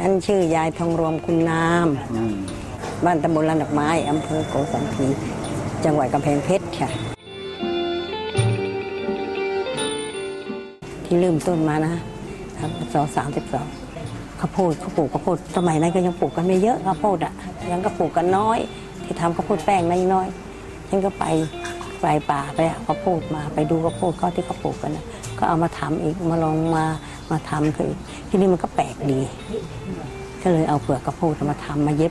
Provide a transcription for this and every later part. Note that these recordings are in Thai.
ดิฉันชื่อยายทองรวมคุณนามอืมบ้านตำบลลานดอกไม้อำเภอโกสัมพีจังหวัดกำแพงเพชรค่ะ ที่เริ่มต้นมานะครับสองสามสิบสองข้าวโพดเขาปลูกข้าวโพดสมัยนั้นก็ยังปลูกกันไม่เยอะข้าวโพดอะยังก็ปลูกกันน้อย ที่ทำข้าวโพดแป้งน้อยๆฉันก็ไปไปป่าไปเอาข้าวโพดมาไปดูข้าวโพดเขาที่เขาปลูกกันนะก็เอามาทำอีกมาลองมา มาทำคือที่นี่มันก็แปลกดี ก็เลยเอาเปลือกข้าวโพดมาทำมาเย็บ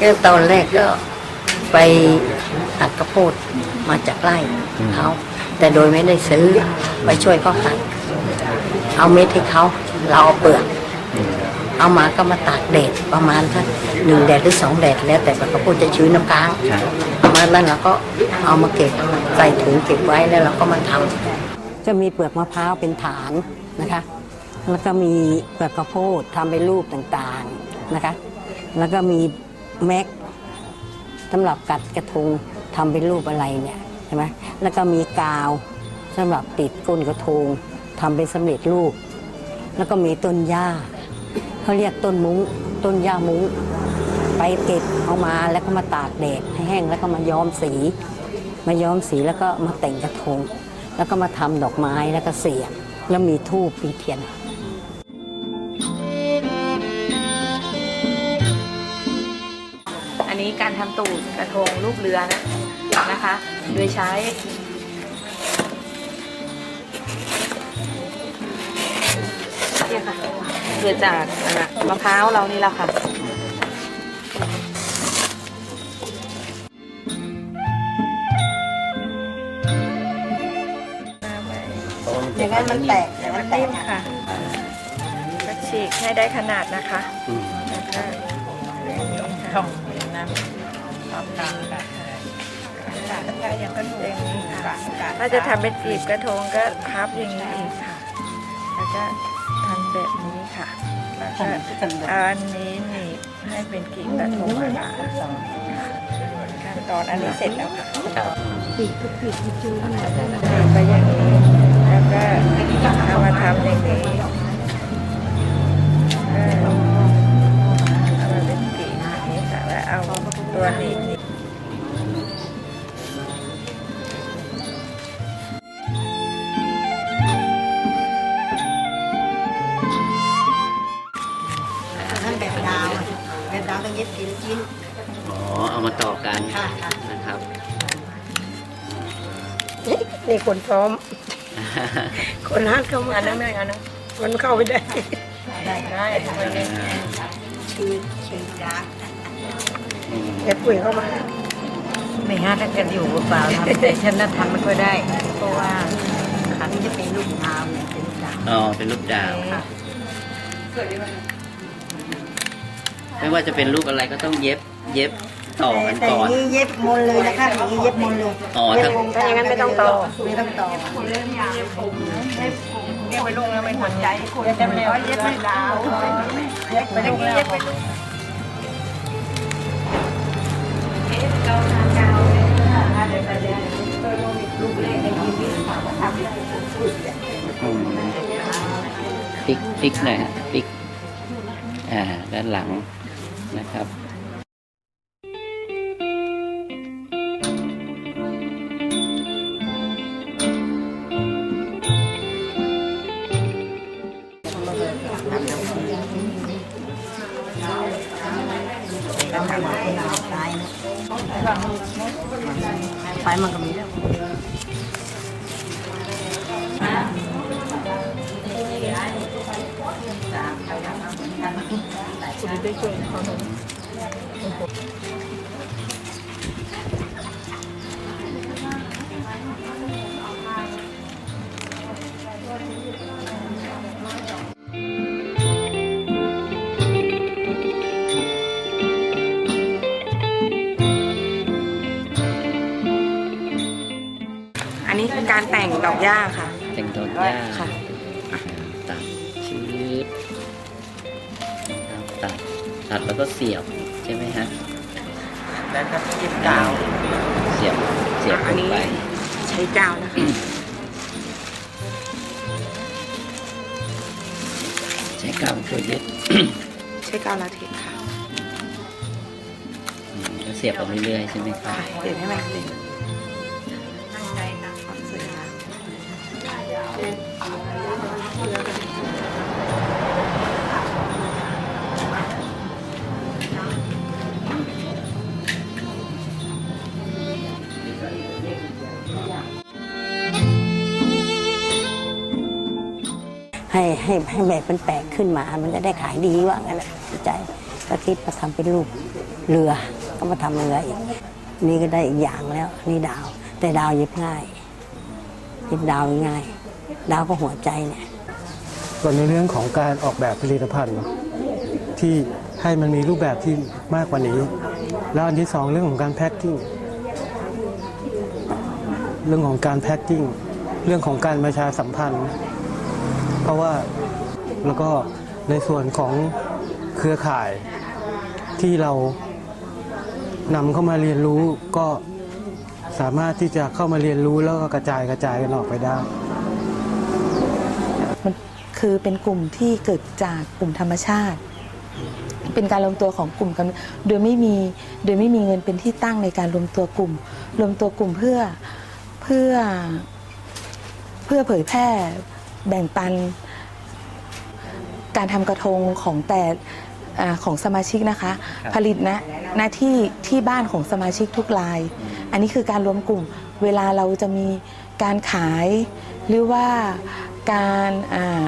ก็ตอนแรกก็ไปตัดข้าวโพดมาจากไร่เขาแต่โดยไม่ได้ซื้อไปช่วยเขาตัด เอาเม็ดให้เขาเราเอาเปลือก เอามาก็มาตากแดดประมาณสัก หนึ่งแดดหรือสองแดดแล้วแต่ข้าวโพดจะชื้นน้ำค้างครับประมาณนั้นเราก็เอามาเก็บใส่ถุงเก็บไว้แล้วเราก็มาทำจะมีเปลือกมะพร้าวเป็นฐานนะคะ แล้วก็มีเปลือกข้าวโพดทำเป็นรูปต่างๆนะคะ แล้วก็มีแม็กสำหรับกัดกระทงทำเป็นรูปอะไรเนี่ยใช่ไหมแล้วก็มีกาวสำหรับติดก้นกระทงทำเป็นสำเร็จรูป แล้วก็มีต้นหญ้าเขาเรียกต้นมุ้งต้นหญ้ามุ้ง ไปเก็บเอามาแล้วก็มาตากแดดให้แห้งแล้วก็มาย้อมสี มาย้อมสีแล้วก็มาแต่งกระทง แล้วก็มาทำดอกไม้แล้วก็เสียบแล้วมีทูบมีเทียนอันนี้การทำตูดกระทงรูปเรือนะนะคะ โดยใช้เนี่ยค่ะเกิดจากมะพร้าวเรานี่แหละค่ะ อย่างนั้นมันแตกอย่างนั้นแตนิ่กมค่ะก็ฉีกให้ได้ขนาดนะคะอืมแล้วก็ทองน้ำความกลางค่ะถ้าจะทำเป็นกีบกระทงก็พับอย่างนี้อีกค่ะ แล้วก็ทำแบบนี้ค่ะแล้วก็เอาอันนี้หนีบ ให้เป็นกิ่งกระทงค่ะขั้นตอนอันนี้เสร็จแล้วค่ะครับไปอย่างนี้แล้วก็เอามาทำอย่างนี้ก็เอามาเป็นกีบอย่างนี้ค่ะแล้วเอาตัวนี้ มาต่อกันค่ะค่ะ นะครับ นี่คนพร้อม คนฮัดเข้ามานะแม่เอานะคนเข้าไปได้ ได้ได้ทำไมเนี่ยชื่อชื่อดาอืมเอ็ดปุ๋ยเข้ามาไม่ฮัดกันอยู่หรือเปล่าทำแต่ฉันน่ะทำไม่ค่อยได้ เพราะว่าขันจะเป็นลูกดาวเนี่ยเป็นลูกดาวอ๋อเป็นรูปดาวค่ะไม่ว่าจะเป็นรูปอะไรก็ต้องเย็บ เย็บ ต่อกันแต่ก่อนนี้เย็บมนเลยนะคะอย่างนี้เย็บมนเลยอ๋อถ้า ถ้าอย่างนั้นไม่ต้องต่อ ไม่ต้องต่อเรียกไปลุงแล้วไม่หัวใจคุณจะไม่ว่าเย็บไม่ดาวเย็บไปลุงแล้วเย็บไปลุงเราทานดาวเลยค่ะเดี๋ยวไปเดี๋ยวลูกเล็กในทีวีถามว่าทำอะไรอืมพลิกพลิกหน่อยฮะพลิกอ่าด้านหลังนะครับ ไฟมันก็มีแล้วอัน แต่งดอกหญ้าค่ะ แต่งดอกหญ้าค่ะ อ่าตัดชืดตัดตัดแล้วก็เสียบใช่ไหมฮะ แล้วก็ติดกาวสียบเสียบอันลงนี้ไป ใช้กาวนะคะใช้กาวช่วยยึดใช้กาวลาเท็กซ์ค่ะ อืมแล้วเสียบไปเรื่อยๆใช่ไหมครับ ค่ะเดี๋ยวให้มันเลยตั้ง ให้ให้ให้แบบมันแปลกขึ้นมา มันจะได้ขายดีว่างั้นแหละใจก็คิดมาทำเป็นรูปเรือ ก็มาทำเรืออีก นี่ก็ได้อีกอย่างแล้ว นี่ดาว แต่ดาวเย็บง่ายเย็บดาวง่าย ดาวก็หัวใจเนี่ยส่วนในเรื่องของการออกแบบผลิตภัณฑ์ที่ให้มันมีรูปแบบที่มากกว่านี้ แล้วอันที่สองเรื่องของการแพ็คกิ้งเรื่องของการแพ็คกิ้งเรื่องของการประชาสัมพันธ์ เพราะว่าแล้วก็ในส่วนของเครือข่ายที่เรานำเข้ามาเรียนรู้ก็สามารถที่จะเข้ามาเรียนรู้แล้วก็กระจายกระจายกันออกไปได้มันคือเป็นกลุ่มที่เกิดจากกลุ่มธรรมชาติ เป็นการรวมตัวของกลุ่มกันโดยไม่มีโดยไม่มีเงินเป็นที่ตั้งในการรวมตัวกลุ่ม รวมตัวกลุ่มเพื่อเพื่อเพื่อเผยแพร่ แบ่งปันการทำกระทงของแต่อาของสมาชิกนะคะ ผลิตนะหน้าที่ที่บ้านของสมาชิกทุกราย อันนี้คือการรวมกลุ่มเวลาเราจะมีการขายหรือว่าการอา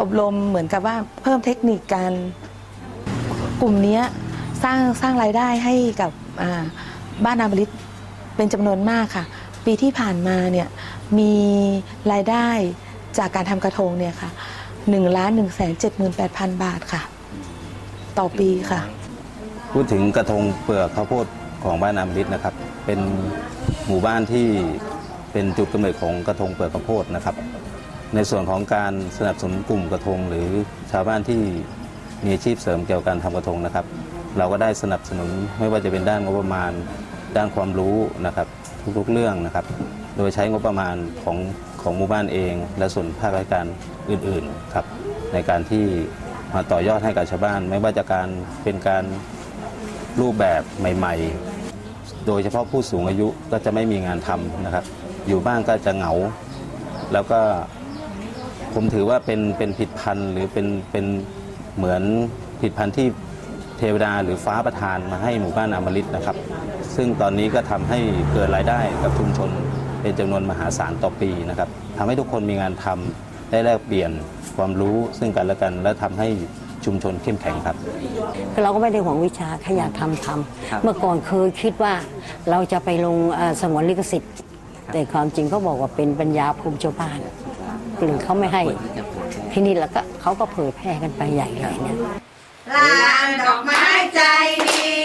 อบรมเหมือนกับว่าเพิ่มเทคนิคการกลุ่มเนี้ยสร้างสร้างรายได้ให้กับอ่าบ้านอมฤตเป็นจำนวนมากค่ะ ปีที่ผ่านมาเนี่ยมีรายได้ จากการทำกระทงเนี่ยค่ะ1ล้าน1แสน78,000บาทค่ะ ต่อปีค่ะ พูดถึงกระทงเปลือกข้าวโพดของบ้านอามฤตนะครับ เป็นหมู่บ้านที่เป็นจุดกำเนิดของกระทงเปลือกข้าวโพดนะครับ ในส่วนของการสนับสนุนกลุ่มกระทง หรือชาวบ้านที่มีอาชีพเสริมเกี่ยวกับการทำกระทงนะครับ เราก็ได้สนับสนุนไม่ว่าจะเป็นด้านงบประมาณ ด้านความรู้นะครับ ทุกๆเรื่องนะครับ โดยใช้งบประมาณของ ของหมู่บ้านเอง และส่วนภาคราชการอื่นๆครับในการที่มาต่อยอดให้กับชาวบ้าน ไม่ว่าจะการเป็นการรูปแบบใหม่ ๆ โดยเฉพาะผู้สูงอายุก็จะไม่มีงานทำนะครับ อยู่บ้านก็จะเหงา แล้วก็ผมถือว่าเป็นเป็นผิดพันธ์หรือเป็นเป็นเหมือนผิดพันธ์ที่เทวดาหรือฟ้าประทานมาให้หมู่บ้านอมฤตนะครับ ซึ่งตอนนี้ก็ทำให้เกิดรายได้กับชุมชน เป็นจำนวนมหาศาลต่อปีนะครับทำให้ทุกคนมีงานทำได้แลกเปลี่ยนความรู้ซึ่งกันและกัน และทำให้ชุมชนเข้มแข็งครับคือเราก็ไม่ได้หวังวิชาแค่อยากทำทครับำเมื่อก่อนเคยคิดว่าเราจะไปลงเอ่อสงวนลิขสิทธิ์ แต่ความจริงเขาบอกว่าเป็นปัญญาภูมิชาวบ้านหรือเขาไม่ให้ที่นี่แล้วก็เขาก็เผยแพร่กันไปใหญ่เลยเนี่ยลานดอกไม้ใจดี